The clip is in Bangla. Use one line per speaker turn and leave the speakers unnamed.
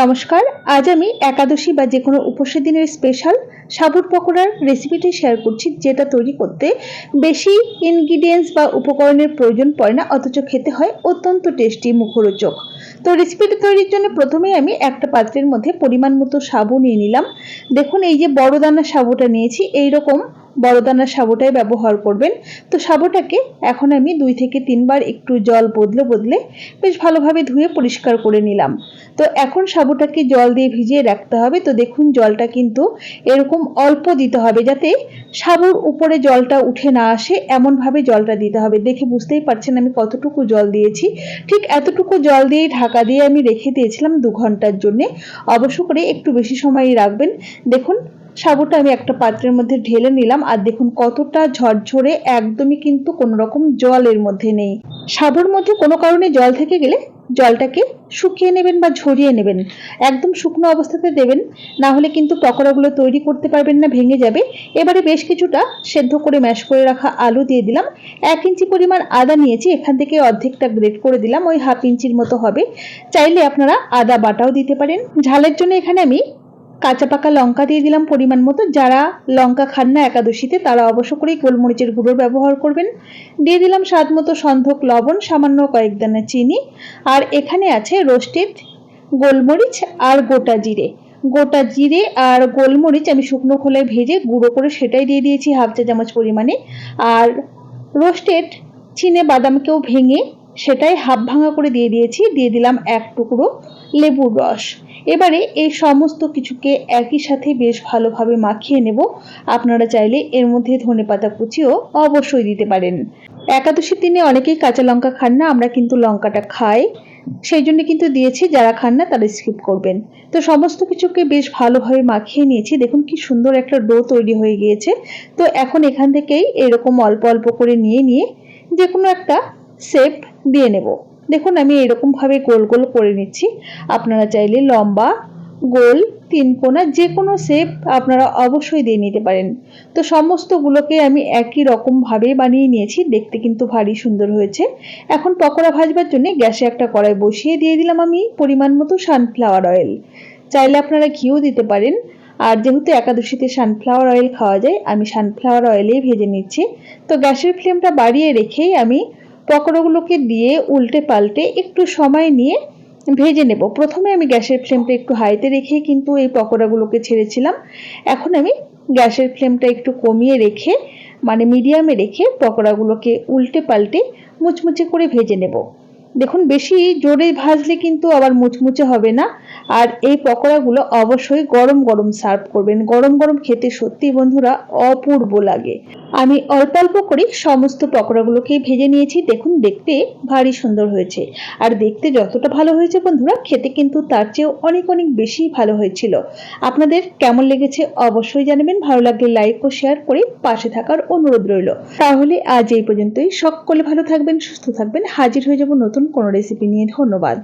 নমস্কার, আজ আমি একাদশী বা যে কোনো উপসের দিনের স্পেশাল সাবুর পকোড়ার রেসিপিটি শেয়ার করছি, যেটা তৈরি করতে বেশি ইনগ্রিডিয়েন্টস বা উপকরণের প্রয়োজন পড়ে না, অথচ খেতে হয় অত্যন্ত টেস্টি মুখরোচক। তো রেসিপিটি তৈরির জন্য প্রথমেই আমি একটা পাত্রের মধ্যে পরিমাণ মতো সাবু নিয়ে নিলাম। দেখুন, এই যে বড় দানা সাবুটা নিয়েছি এই রকম বড় দানার সাবুটাই ব্যবহার করবেন। তো সাবুটাকে এখন আমি দুই থেকে তিনবার একটু জল বদলে বদলে বেশ ভালোভাবে ধুয়ে পরিষ্কার করে নিলাম। তো এখন সাবুটাকে জল দিয়ে ভিজিয়ে রাখতে হবে। তো দেখুন জলটা কিন্তু এরকম অল্প দিতে হবে যাতে সাবুর উপরে জলটা উঠে না আসে, এমনভাবে জলটা দিতে হবে। দেখে বুঝতেই পারছেন আমি কতটুকু জল দিয়েছি। ঠিক এতটুকু জল দিয়ে ঢাকা দিয়ে আমি রেখে দিয়েছিলাম দু ঘণ্টার জন্যে। অবশ্য করে একটু বেশি সময় রাখবেন। দেখুন সাবুটা আমি একটা পাত্রের মধ্যে ঢেলে নিলাম আর দেখুন কতটা ঝরঝরে একদমই কিন্তু কোনো রকম জল এর মধ্যে নেই। সাবুর মধ্যে কোনো কারণে জল থেকে গেলে জলটাকে শুকিয়ে নেবেন বা ঝরিয়ে নেবেন। একদম শুকনো অবস্থাতে দেবেন, না হলে কিন্তু পকোড়াগুলো তৈরি করতে পারবেন না, ভেঙে যাবে। এবারে বেশ কিছুটা সেদ্ধ করে ম্যাশ করে রাখা আলু দিয়ে দিলাম। এক ইঞ্চি পরিমাণ আদা নিয়েছি, এখান থেকে অর্ধেকটা গ্রেট করে দিলাম, ওই হাফ ইঞ্চির মতো হবে। চাইলে আপনারা আদা বাটাও দিতে পারেন। ঝালের জন্য এখানে আমি কাঁচা পাকা লঙ্কা দিয়ে দিলাম পরিমাণ মতো। যারা লঙ্কা খান না একাদশীতে, তারা অবশ্য করেই গোলমরিচের গুঁড়ো ব্যবহার করবেন। দিয়ে দিলাম স্বাদ মতো সন্ধক লবণ, সামান্য কয়েক দানা চিনি। আর এখানে আছে রোস্টেড গোলমরিচ আর গোটা জিরে। গোটা জিরে আর গোলমরিচ আমি শুকনো খোলায় ভেজে গুঁড়ো করে সেটাই দিয়ে দিয়েছি হাফ চা চামচ পরিমাণে। আর রোস্টেড চিনে বাদামকেও ভেঙে সেটাই হাফ ভাঙা করে দিয়ে দিয়েছি, দিয়ে দিলাম এক টুকরো লেবুর রস। এবারে এই সমস্ত কিছুকে একই সাথে বেশ ভালোভাবে মাখিয়ে নেব। আপনারা চাইলে এর মধ্যে ধনে পাতা কুচিও অবশ্যই দিতে পারেন। একাদশীর দিনে অনেকেই কাঁচা লঙ্কা খান না, আমরা কিন্তু লঙ্কাটা খাই। সেই জন্য কিন্তু দিয়েছি, যারা খান না তারা স্কিপ করবেন। তো সমস্ত কিছুকে বেশ ভালোভাবে মাখিয়ে নিয়েছি। দেখুন কি সুন্দর একটা ডো তৈরি হয়ে গিয়েছে। তো এখন এখান থেকেই এরকম অল্প অল্প করে নিয়ে নিয়ে যে কোনো একটা শেপ দিয়ে নেব। দেখুন, আমি এরকমভাবে গোল গোল করে নিচ্ছি। আপনারা চাইলে লম্বা, গোল, তিন কোনা যে কোনো শেপ আপনারা অবশ্যই দিয়ে নিতে পারেন। তো সমস্তগুলোকে আমি একই রকমভাবে বানিয়ে নিয়েছি। দেখতে কিন্তু ভারী সুন্দর হয়েছে। এখন পকোড়া ভাজবার জন্য গ্যাসে একটা কড়াই বসিয়ে দিয়ে দিলাম আমি পরিমাণ মতো সানফ্লাওয়ার অয়েল চাইলে আপনারা ঘিও দিতে পারেন। আর যেহেতু একাদশীতে সানফ্লাওয়ার অয়েল খাওয়া যায়, আমি সানফ্লাওয়ার অয়েলেই ভেজে নিচ্ছি। তো গ্যাসের ফ্লেমটা বাড়িয়ে রেখেই আমি পকোড়াগুলোকে দিয়ে উল্টে পাল্টে একটু সময় নিয়ে ভেজে নেব। প্রথমে আমি গ্যাসের ফ্লেমটা একটু হাইতে রেখে কিন্তু এই পকোড়াগুলোকে ছেড়েছিলাম। এখন আমি গ্যাসের ফ্লেমটা একটু কমিয়ে রেখে মানে মিডিয়ামে রেখে পকোড়াগুলোকে উল্টে পাল্টে মুচমুচে করে ভেজে নেব। দেখুন, বেশি জোরে ভাজলে কিন্তু আবার মুচমুচে হবে না। আর এই পকোড়াগুলো অবশ্যই গরম গরম সার্ভ করবেন। গরম গরম খেতে সত্যি বন্ধুরা অপূর্ব লাগে। আমি অল্প অল্প করে সমস্ত পকোড়াগুলোকে ভেজে নিয়েছি। দেখুন, দেখতে ভারী সুন্দর হয়েছে। আর দেখতে যতটা ভালো হয়েছে বন্ধুরা, খেতে কিন্তু তার চেয়েও অনেক অনেক বেশি ভালো হয়েছিল। আপনাদের কেমন লেগেছে অবশ্যই জানাবেন। ভালো লাগলে লাইক ও শেয়ার করে পাশে থাকার অনুরোধ রইল। তাহলে আজ এই পর্যন্তই। সকলে ভালো থাকবেন, সুস্থ থাকবেন। হাজির হয়ে যাব নতুন কোনো রেসিপি নিয়ে। ধন্যবাদ।